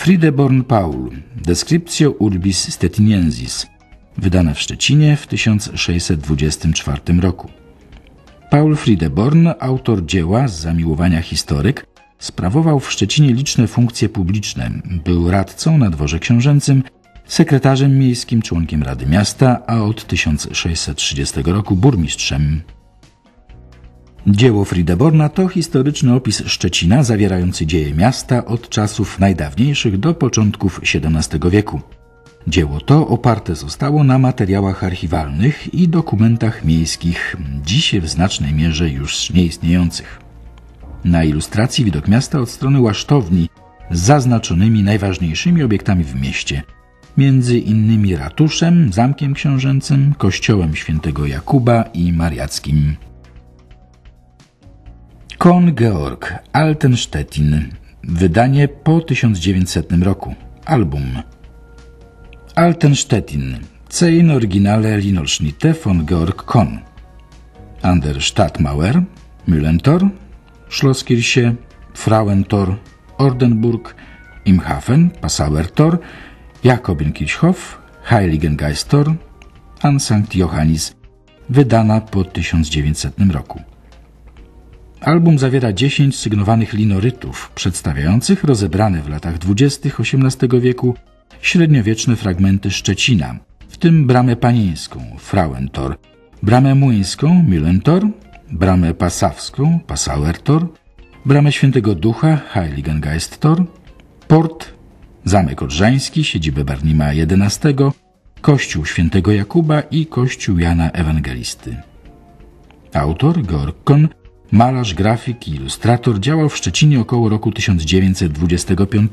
Friedeborn Paul, Descriptio Urbis Stettiniensis, wydane w Szczecinie w 1624 roku. Paul Friedeborn, autor dzieła z zamiłowania historyk, sprawował w Szczecinie liczne funkcje publiczne. Był radcą na dworze książęcym, sekretarzem miejskim, członkiem Rady Miasta, a od 1630 roku burmistrzem. Dzieło Friedeborna to historyczny opis Szczecina zawierający dzieje miasta od czasów najdawniejszych do początków XVII wieku. Dzieło to oparte zostało na materiałach archiwalnych i dokumentach miejskich, dziś w znacznej mierze już nieistniejących. Na ilustracji widok miasta od strony łasztowni z zaznaczonymi najważniejszymi obiektami w mieście, między innymi ratuszem, zamkiem książęcym, kościołem świętego Jakuba i mariackim. Kon Georg Altenstetin. Wydanie po 1900 roku. Album. Altenstetin. Zehn Originale Linolschnitte von Georg Kohn An der Stadtmauer Mühlentor Schlosskirche Frauentor Ordenburg im Hafen Passauer Tor Jakobinkirchhof Heiligengeistor an St. Johannis. Wydana po 1900 roku. Album zawiera 10 sygnowanych linorytów, przedstawiających rozebrane w latach dwudziestych XVIII wieku średniowieczne fragmenty Szczecina, w tym bramę panieńską, Frauentor, bramę młyńską, Mühlentor, bramę pasawską, Passauertor, bramę Świętego Ducha, Heiligengeisttor, port, zamek odrzański, siedzibę Barnima XI, kościół Świętego Jakuba i kościół Jana Ewangelisty. Autor Georg Kohn Malarz, grafik i ilustrator działał w Szczecinie około roku 1925.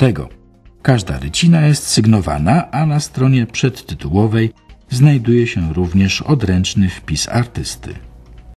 Każda rycina jest sygnowana, a na stronie przedtytułowej znajduje się również odręczny wpis artysty.